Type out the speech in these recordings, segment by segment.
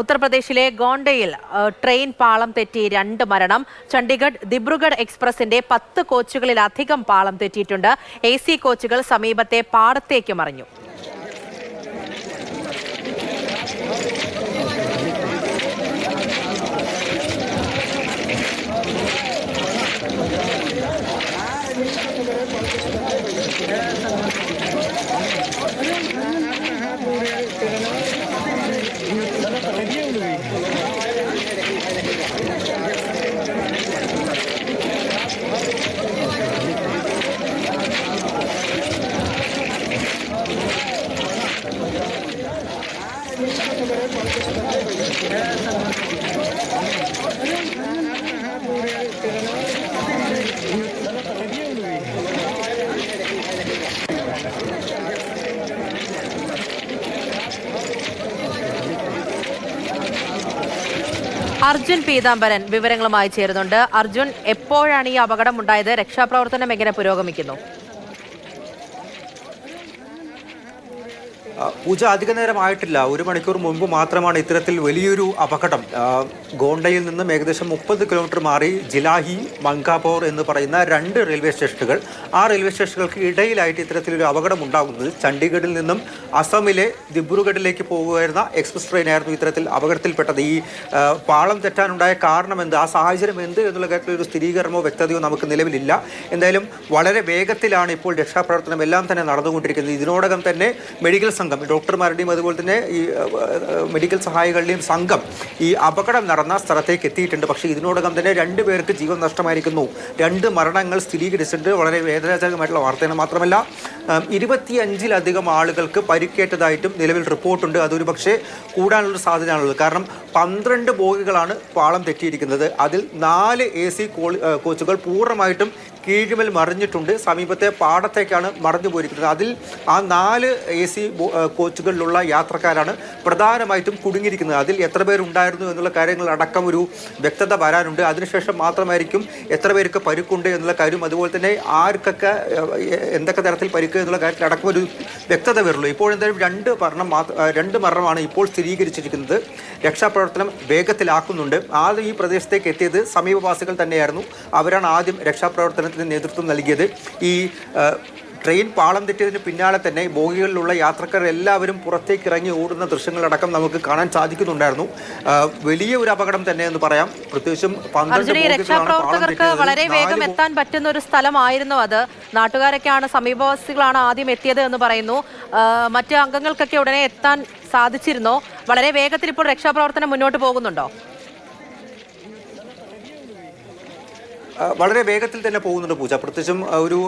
ഉത്തർപ്രദേശിലെ ഗോണ്ടയിൽ ട്രെയിൻ പാളം തെറ്റി രണ്ട് മരണം. ചണ്ഡീഗഡ് ദിബ്രുഗഡ് എക്സ്പ്രസിന്റെ പത്ത് കോച്ചുകളിലധികം പാളം തെറ്റിയിട്ടുണ്ട്. എ സി കോച്ചുകൾ സമീപത്തെ പാടത്തേക്ക് മറിഞ്ഞു. അർജുൻ പീതാംബരൻ വിവരങ്ങളുമായി ചേരുന്നുണ്ട്. അർജുൻ എപ്പോഴാണ് ഈ അപകടം ഉണ്ടായത്? രക്ഷാപ്രവർത്തനം എങ്ങനെ പുരോഗമിക്കുന്നു. പൂജ അധിക നേരമായിട്ടില്ല. ഒരു മണിക്കൂർ മുമ്പ് മാത്രമാണ് ഇത്തരത്തിൽ വലിയൊരു അപകടം. ഗോണ്ടയിൽ നിന്നും ഏകദേശം മുപ്പത് കിലോമീറ്റർ മാറി ജിലാഹി മങ്കാപോർ എന്ന് പറയുന്ന രണ്ട് റെയിൽവേ സ്റ്റേഷനുകൾ ആ റെയിൽവേ സ്റ്റേഷനുകൾക്ക് ഇടയിലായിട്ട് ഇത്തരത്തിലൊരു അപകടം ഉണ്ടാകുന്നത് ചണ്ഡീഗഡിൽ നിന്നും അസമിലെ ദിബ്രുഗഡിലേക്ക് പോകുമായിരുന്ന എക്സ്പ്രസ് ട്രെയിനായിരുന്നു ഇത്തരത്തിൽ അപകടത്തിൽപ്പെട്ടത്. ഈ പാളം തെറ്റാനുണ്ടായ കാരണം എന്ത് ആ സാഹചര്യം എന്ത് എന്നുള്ള കാര്യത്തിൽ ഒരു സ്ഥിരീകരണമോ വ്യക്തതയോ നമുക്ക് നിലവിലില്ല. എന്തായാലും വളരെ വേഗത്തിലാണ് ഇപ്പോൾ രക്ഷാപ്രവർത്തനം എല്ലാം തന്നെ നടന്നുകൊണ്ടിരിക്കുന്നത്. ഇതിനോടകം തന്നെ മെഡിക്കൽ സംഘം ഡോക്ടർമാരുടെയും അതുപോലെ തന്നെ ഈ മെഡിക്കൽ സഹായികളുടെയും സംഘം ഈ അപകടം നടന്ന സ്ഥലത്തേക്ക് എത്തിയിട്ടുണ്ട്. പക്ഷേ ഇതിനോടകം തന്നെ രണ്ട് പേർക്ക് ജീവൻ നഷ്ടമായിരിക്കുന്നു. രണ്ട് മരണങ്ങൾ സ്ഥിരീകരിച്ചിട്ടുണ്ട്. വളരെ വേദനാജനകമായിട്ടുള്ള വാർത്തയാണ് മാത്രമല്ല ഇരുപത്തിയഞ്ചിലധികം ആളുകൾക്ക് പരിക്കേറ്റതായിട്ടും നിലവിൽ റിപ്പോർട്ടുണ്ട്. അതൊരു പക്ഷേ കൂടാനുള്ള സാധ്യതയാണുള്ളത്. കാരണം പന്ത്രണ്ട് ബോഗികളാണ് പാളം തെറ്റിയിരിക്കുന്നത്. അതിൽ നാല് എ സി കോച്ചുകൾ പൂർണമായിട്ടും കീഴ്മേൽ മറിഞ്ഞിട്ടുണ്ട്. സമീപത്തെ പാടത്തേക്കാണ് മറിഞ്ഞു പോയിരിക്കുന്നത് അതിൽ ആ നാല് എ സി കോച്ചുകളിലുള്ള യാത്രക്കാരാണ് പ്രധാനമായിട്ടും കുടുങ്ങിയിരിക്കുന്നത്. അതിൽ എത്ര പേരുണ്ടായിരുന്നു എന്നുള്ള കാര്യങ്ങൾ അടക്കം ഒരു വ്യക്തത വരാനുണ്ട്. അതിനുശേഷം മാത്രമായിരിക്കും എത്ര പേർക്ക് പരുക്കുണ്ട് എന്നുള്ള കാര്യം. അതുപോലെ തന്നെ ആർക്കൊക്കെ എന്തൊക്കെ തരത്തിൽ പരുക്ക് എന്നുള്ള കാര്യത്തിൽ അടക്കം ഒരു വ്യക്തത വരുള്ളൂ. ഇപ്പോൾ എന്തായാലും രണ്ട് മരണം രണ്ട് മരണമാണ് ഇപ്പോൾ സ്ഥിരീകരിച്ചിരിക്കുന്നത്. രക്ഷാപ്രവർത്തനം വേഗത്തിലാക്കുന്നുണ്ട്. ആദ്യം ഈ പ്രദേശത്തേക്ക് എത്തിയത് സമീപവാസികൾ തന്നെയായിരുന്നു. അവരാണ് ആദ്യം രക്ഷാപ്രവർത്തനത്തിന് നേതൃത്വം നൽകിയത്. ഈ ട്രെയിൻ പാളം തെറ്റിയതിന് പിന്നാലെ തന്നെ ബോഗികളിലുള്ള യാത്രക്കാർ എല്ലാവരും പുറത്തേക്ക് ഇറങ്ങി ഓടുന്ന ദൃശ്യങ്ങളടക്കം നമുക്ക് കാണാൻ സാധിക്കുന്നുണ്ടായിരുന്നു. വലിയ ഒരു അപകടം തന്നെ എന്ന് പറയാം. പ്രത്യേകിച്ചും രക്ഷാപ്രവർത്തകർക്ക് വളരെ വേഗം എത്താൻ പറ്റുന്ന ഒരു സ്ഥലമായിരുന്നു അത്. നാട്ടുകാരൊക്കെയാണ് സമീപവാസികളാണ് ആദ്യം എത്തിയത് എന്ന് പറയുന്നു. മറ്റ് അംഗങ്ങൾക്കൊക്കെ ഉടനെ എത്താൻ സാധിച്ചിരുന്നോ. വളരെ വേഗത്തിൽ ഇപ്പോൾ രക്ഷാപ്രവർത്തനം മുന്നോട്ട് പോകുന്നുണ്ടോ? വളരെ വേഗത്തിൽ തന്നെ പോകുന്നുണ്ട് പൂജ. പ്രത്യേകിച്ചും ഒരു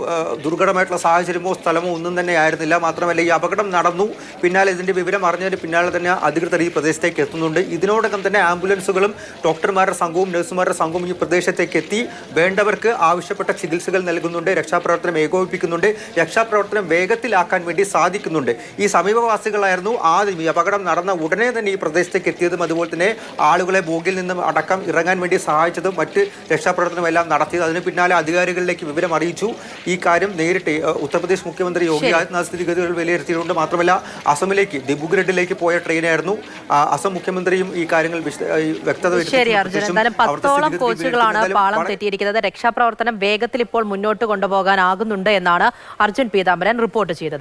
ദുർഘടമായിട്ടുള്ള സാഹചര്യമോ സ്ഥലമോ ഒന്നും തന്നെ ആയിരുന്നില്ല. മാത്രമല്ല ഈ അപകടം നടന്നു. പിന്നാലെ ഇതിന്റെ വിവരം അറിഞ്ഞതിന് പിന്നാലെ തന്നെ അധികൃതർ ഈ പ്രദേശത്തേക്ക് എത്തുന്നുണ്ട്. ഇതിനോടകം തന്നെ ആംബുലൻസുകളും ഡോക്ടർമാരുടെ സംഘവും നഴ്സുമാരുടെ സംഘവും ഈ പ്രദേശത്തേക്ക് എത്തി. വേണ്ടവർക്ക് ആവശ്യപ്പെട്ട ചികിത്സകൾ നൽകുന്നുണ്ട്. രക്ഷാപ്രവർത്തനം ഏകോപിപ്പിക്കുന്നുണ്ട്. രക്ഷാപ്രവർത്തനം വേഗത്തിലാക്കാൻ വേണ്ടി സാധിക്കുന്നുണ്ട്. ഈ സമീപവാസികളായിരുന്നു ആദ്യം ഈ അപകടം നടന്ന ഉടനെ തന്നെ ഈ പ്രദേശത്തേക്ക് എത്തിയതും അതുപോലെ തന്നെ ആളുകളെ ബോഗിൽ നിന്നും അടക്കം ഇറങ്ങാൻ വേണ്ടി സഹായിച്ചതും മറ്റ് രക്ഷാപ്രവർത്തനം എല്ലാം നടത്തിയത്. അതിന് പിന്നാലെ അധികാരികളിലേക്ക് വിവരം അറിയിച്ചു. ഈ കാര്യം നേരിട്ട് ഉത്തർപ്രദേശ് മുഖ്യമന്ത്രി യോഗി ആദിത്യനാഥ് സ്ഥിതിഗതികൾ വിലയിരുത്തിയിട്ടുണ്ട് മാത്രമല്ല അസമിലേക്ക് ദിബുഗ്രഡിലേക്ക് പോയ ട്രെയിനായിരുന്നു. അസം മുഖ്യമന്ത്രിയും ഈ കാര്യങ്ങൾ വ്യക്തത വരുത്തി. ശരി അർജുൻ. എന്തായാലും പത്തോളം കോച്ചുകളാണ്. പാളം തെറ്റിയിരിക്കുന്നത്. രക്ഷാപ്രവർത്തനം വേഗത്തിൽ ഇപ്പോൾ മുന്നോട്ട് കൊണ്ടുപോകാനാകുന്നുണ്ട് എന്നാണ് അർജുൻ പീതാംബരൻ റിപ്പോർട്ട് ചെയ്തത്.